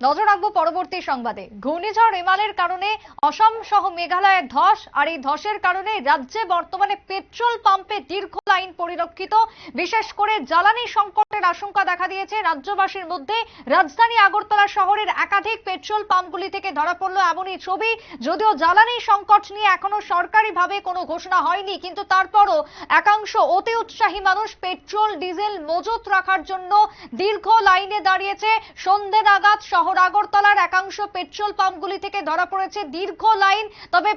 নজর রাখব পরবর্তী সংবাদে। ঘূর্ণিঝড় রেমালের কারণে অসম সহ মেঘালয়ের ধস, আর এই ধসের কারণে রাজ্যে বর্তমানে পেট্রোল পাম্পে দীর্ঘ লাইন পরিলক্ষিত, বিশেষ করে জ্বালানি সংকটের আশঙ্কা দেখা দিয়েছে। রাজ্যবাসীর মধ্যে রাজধানী আগরতলা শহরের একাধিক পেট্রোল পাম্পগুলি থেকে ধরা পড়ল এমনই ছবি। যদিও জ্বালানি সংকট নিয়ে এখনও সরকারিভাবে কোনো ঘোষণা হয়নি, কিন্তু তারপরও একাংশ অতি উৎসাহী মানুষ পেট্রোল, ডিজেল মজুত রাখার জন্য দীর্ঘ লাইনে দাঁড়িয়েছে। সন্ধে নাগাদ শহর আগরতলার একাংশ পেট্রোল পাম্পগুলি থেকে ধরা পড়েছে দীর্ঘ লাইন। তবে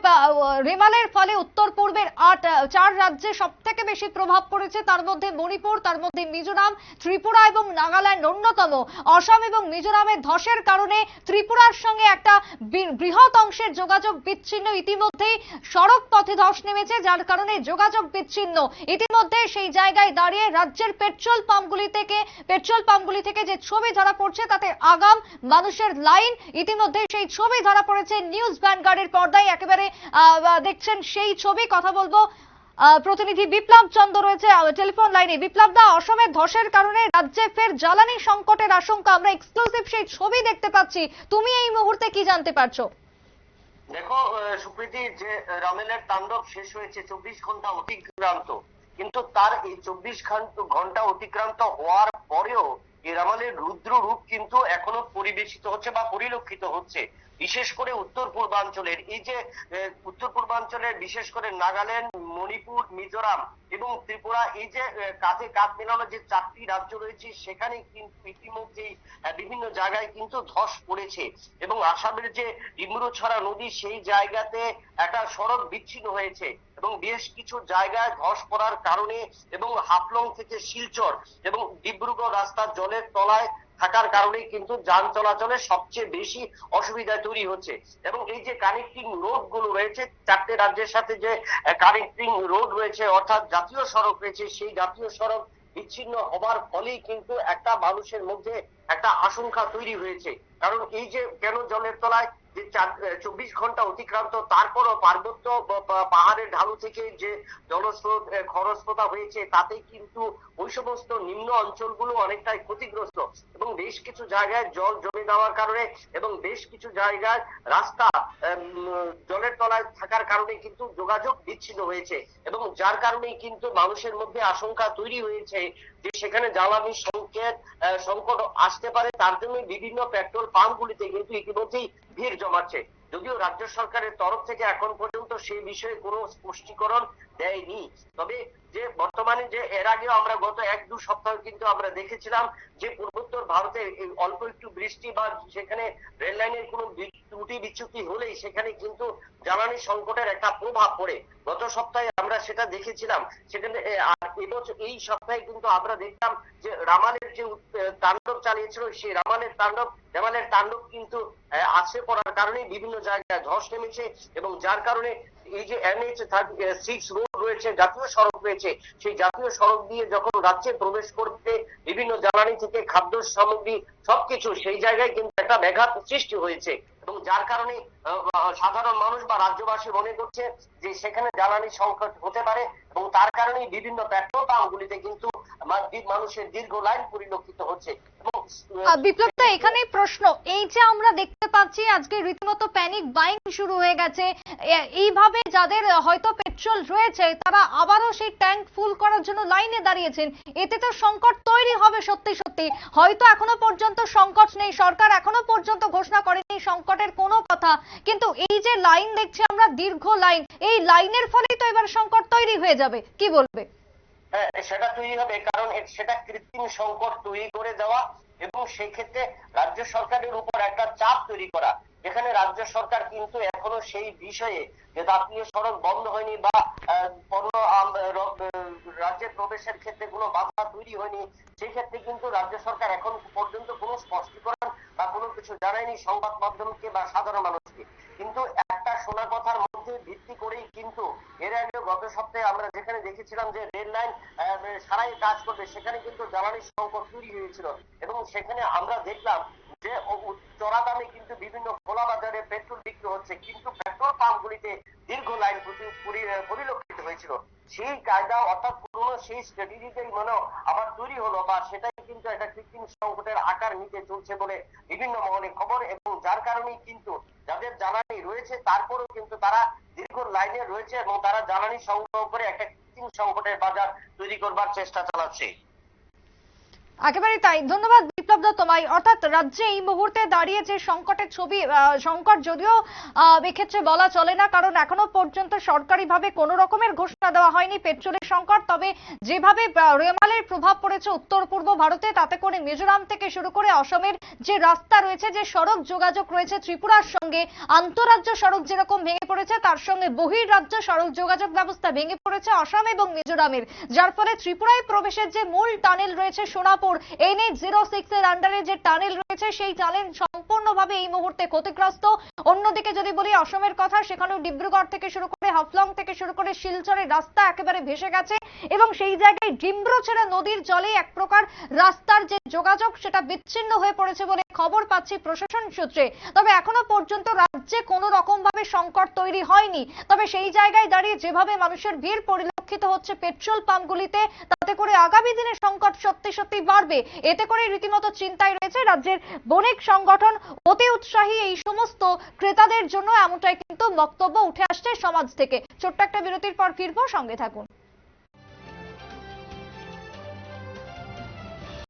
রেমালের ফলে উত্তর পূর্বের আট, চার রাজ্যে সব থেকে বেশি প্রভাব পড়েছে। তার মধ্যে মণিপুর, তার মধ্যে মিজোরাম ত্রিপুরা এবং নাগাল্যান্ড অন্যতম। অসম এবং মিজোরামের ধসের কারণে ত্রিপুরার সঙ্গে একটা বৃহৎ অংশের যোগাযোগ বিচ্ছিন্ন। ইতিমধ্যেই সড়ক পথে ধস নেমেছে, যার কারণে যোগাযোগ বিচ্ছিন্ন। ইতিমধ্যে সেই জায়গায় দাঁড়িয়ে রাজ্যের পেট্রোল পাম্পগুলি থেকে, পেট্রোল পাম্পগুলি থেকে যে ছবি ধরা পড়ছে, তাতে আগাম মানুষের লাইন। ইতিমধ্যে সেই ছবি ধরা পড়েছে নিউজ ভ্যানগার্ডের পর্দায়। একেবারে দেখছেন সেই ছবি। কথা বলব প্রতিনিধি বিপ্লব চন্দ্র রয়েছে। টেলিফোন লাইনে বিপ্লব দা, অসমের ধসের কারণে রাজ্যে ফের জ্বালানি সংকটের আশঙ্কা। আমরা এক্সক্লুসিভ সেই ছবি দেখতে পাচ্ছি। তুমি এই মুহূর্তে কি জানতে পারছ? দেখো সুপ্রীতি, যে রামেলের তাণ্ডব শেষ হয়েছে চব্বিশ ঘণ্টা অতিক্রান্ত। কিন্তু তার এই চব্বিশ ঘণ্টা অতিক্রান্ত হওয়ার পরেও এই রামালের রুদ্র রূপ কিন্তু এখনও পরিবেশিত হচ্ছে বা পরিলক্ষিত হচ্ছে। বিশেষ করে উত্তর পূর্বাঞ্চলের, এই যে উত্তর পূর্বাঞ্চলের বিশেষ করে নাগাল্যান্ড, মণিপুর, মিজোরাম এবং ত্রিপুরা, এই যে কাঁধে কাঁধ মেলানো যে চারটি রাজ্য রয়েছে, সেখানে কিন্তু ইতিমধ্যেই বিভিন্ন জায়গায় কিন্তু ধস পড়েছে এবং আসামের যে ডিমরুছড়া নদী, সেই জায়গাতে একটা সড়ক বিচ্ছিন্ন হয়েছে এবং বেশ কিছু জায়গায় ধস পড়ার কারণে এবং হাফলং থেকে শিলচর এবং ডিব্রুগড় রাস্তার জলের তলায় থাকার কারণে কিন্তু যান চলাচলে সবচেয়ে বেশি অসুবিধা তৈরি হচ্ছে। এবং এই যে কানেক্টিং রোডগুলো রয়েছে, চারটে রাজ্যের সাথে যে কানেক্টিং রোড রয়েছে, অর্থাৎ জাতীয় সড়ক রয়েছে, সেই জাতীয় সড়ক বিচ্ছিন্ন হবার ফলেই কিন্তু একটা মানুষের মধ্যে একটা আশঙ্কা তৈরি হয়েছে। কারণ এই যে কেন জলের তলায় যে চব্বিশ ঘণ্টা অতিক্রান্ত, তারপরও পার্বত্য পাহাড়ের ঢালু থেকে যে জলস্রোত খরস্রোতা হয়েছে, তাতে কিন্তু ওই সমস্ত নিম্ন অঞ্চলগুলো অনেকটাই ক্ষতিগ্রস্ত এবং বেশ কিছু জায়গায় জল জমে যাওয়ার কারণে এবং বেশ কিছু জায়গায় রাস্তা জলের তলায় থাকার কারণে কিন্তু যোগাযোগ বিচ্ছিন্ন হয়েছে এবং যার কারণেই কিন্তু মানুষের মধ্যে আশঙ্কা তৈরি হয়েছে যে সেখানে জ্বালানি সংকেত সংকট আসতে পারে। তার জন্য বিভিন্ন পেট্রোল পাম্পগুলিতে কিন্তু ইতিমধ্যেই ভিড় জমাচ্ছে। যদিও রাজ্য সরকারের তরফ থেকে এখন পর্যন্ত সেই বিষয়ে কোনো স্পষ্টীকরণ দেয়নি। তবে যে বর্তমানে যে এর আগেও আমরা গত এক দু সপ্তাহ কিন্তু আমরা দেখেছিলাম যে পূর্বোত্তর ভারতে অল্প একটু বৃষ্টি বা সেখানে রেল লাইনের কোনো ত্রুটি বিচ্যুতি হলেই সেখানে কিন্তু জ্বালানি সংকটের একটা প্রভাব পড়ে। গত সপ্তাহে আমরা সেটা দেখেছিলাম। সেখানে আর এবছর এই সপ্তাহে কিন্তু আমরা দেখলাম যে রামালের যে তাণ্ডব চালিয়েছিল সেই রামালের তাণ্ডব রামালের তাণ্ডব কিন্তু আছড়ে পড়ার কারণে বিভিন্ন জায়গায় ধস নেমেছে এবং যার কারণে এই যে এনএইচ সিক্স রোড রয়েছে, জাতীয় সড়ক রয়েছে, সেই জাতীয় সড়ক দিয়ে যখন রাজ্যে প্রবেশ করতে বিভিন্ন জ্বালানি থেকে খাদ্য সামগ্রী সবকিছু, সেই জায়গায় কিন্তু একটা ব্যাঘাত সৃষ্টি হয়েছে এবং যার কারণে সাধারণ মানুষ বা রাজ্যবাসী মনে করছে যে সেখানে জ্বালানি সংকট হতে পারে এবং তার কারণেই বিভিন্ন পেট্রোল পাম্পগুলিতে কিন্তু মা- দি- মানুষের দীর্ঘ লাইন পরিলক্ষিত হচ্ছে। এখানেই প্রশ্ন। এই যে আমরা দেখতে পাচ্ছি, আজকে রীতিমতো প্যানিক বাইং শুরু হয়ে গেছে। এইভাবে যাদের হয়তো পেট্রোল রয়েছে, তারা আবারও সেই ট্যাঙ্ক ফুল করার জন্য লাইনে দাঁড়িয়েছেন। এতে তো সংকট তৈরি হবে সত্যি সত্যি। হয়তো এখনও পর্যন্ত সংকট নেই। সরকার এখনও পর্যন্ত ঘোষণা করেনি সংকটের কোনো কথা। কিন্তু এই যে লাইন দেখছি আমরা, দীর্ঘ লাইন এই লাইনের ফলেই তো এবার সংকট তৈরি হয়ে যাবে। কি বলবে? হ্যাঁ সেটা তৈরি হবে, কারণ সেটা কৃত্রিম সংকট তৈরি করে দেওয়া এবং সেই ক্ষেত্রে রাজ্য সরকারের উপর একটা চাপ তৈরি করা। যেখানে রাজ্য সরকার কিন্তু এখনও সেই বিষয়ে যে জাতীয় সড়ক বন্ধ হয়নি বা পণ্য রাজ্যে প্রবেশের ক্ষেত্রে কোনো বাধা তৈরি হয়নি সেই ক্ষেত্রে কিন্তু রাজ্য সরকার এখন পর্যন্ত কোনো স্পষ্টীকরণ বা কোনো কিছু জানায়নি সংবাদ মাধ্যমকে বা সাধারণ মানুষকে। কিন্তু শোনা কথার মধ্যে ভিত্তি করেই কিন্তু এর আগে গত সপ্তাহে আমরা যেখানে দেখেছিলাম যে রেল লাইন সারাই কাজ করবে, সেখানে কিন্তু জ্বালানির সংকট তৈরি হয়েছিল। এবং সেখানে আমরা দেখলাম যে চড়া দামে কিন্তু বিভিন্ন খোলা বাজারে পেট্রোল বিক্রি হচ্ছে, কিন্তু পেট্রোল পাম্পগুলিতে দীর্ঘ লাইন পরিলক্ষিত হয়েছিল। সেই কায়দা অর্থাৎ পুরনো সেই স্ট্র্যাটেজিটাই মনে আবার তৈরি হলো বা সেটাই কিন্তু একটা কৃত্রিম সংকটের আকার নিতে চলছে বলে বিভিন্ন মহলে খবর এবং যার কারণেই কিন্তু জ্বালানি রয়েছে, তারপরেও কিন্তু তারা দীর্ঘ লাইনে রয়েছে এবং তারা জ্বালানি সংগ্রহ করে একটা কৃত্রিম সংকটের বাজার তৈরি করবার চেষ্টা চালাচ্ছে। একেবারে তাই। ধন্যবাদ বিপ্লব দত্ত তোমায় অর্থাৎ রাজ্যে এই মুহূর্তে দাঁড়িয়ে যে সংকটের ছবি সংকট যদিও এক্ষেত্রে বলা চলে না, কারণ এখনও পর্যন্ত সরকারিভাবে কোনো রকমের ঘোষণা দেওয়া হয়নি, পেট্রোলের সংকট, তবে যেভাবে রেমালের প্রভাব পড়েছে উত্তর পূর্ব ভারতে, তাতে করে মিজোরাম থেকে শুরু করে অসমের যে রাস্তা রয়েছে, যে সড়ক যোগাযোগ রয়েছে, ত্রিপুরার সঙ্গে আন্তরাজ্য সড়ক যেরকম ভেঙে পড়েছে, তার সঙ্গে বহির রাজ্য সড়ক যোগাযোগ ব্যবস্থা ভেঙে পড়েছে অসম এবং মিজোরামের। যার ফলে ত্রিপুরায় প্রবেশের যে মূল টানেল রয়েছে সোনাপুর এনএইচ জিরো সিক্স এর আন্ডারে যে টানেল রয়েছে সেই টানেল সম্পূর্ণভাবে এই মুহূর্তে ক্ষতিগ্রস্ত। অন্যদিকে যদি বলি, অসমের কথা, সেখানেও ডিব্রুগড় থেকে শুরু করে, হাফলং থেকে শুরু করে, শিলচরের রাস্তা একেবারে ভেসে গেছে এবং সেই জায়গায় ডিম্ব্রছেড়া নদীর জলে এক প্রকার রাস্তার যে যোগাযোগ, সেটা বিচ্ছিন্ন হয়ে পড়েছে বলে খবর পাচ্ছি প্রশাসন সূত্রে। তবে এখনও পর্যন্ত রাজ্যে কোনো রকম ভাবে সংকট তৈরি হয়নি। তবে সেই জায়গায় দাঁড়িয়ে যেভাবে মানুষের ভিড় পরিলক্ষিত হচ্ছে পেট্রোল পাম্পগুলিতে। তাতে করে আগামী দিনে সংকট সত্যি সত্যি বাড়বে। এতে করে রীতিমতো চিন্তায় রয়েছে রাজ্যের বণিক সংগঠন। অতি উৎসাহী এই সমস্ত ক্রেতাদের জন্য এমনটাই কিন্তু বক্তব্য উঠে আসছে সমাজ থেকে। ছোট্ট একটা বিরতির পর ফিরবো, সঙ্গে থাকুন।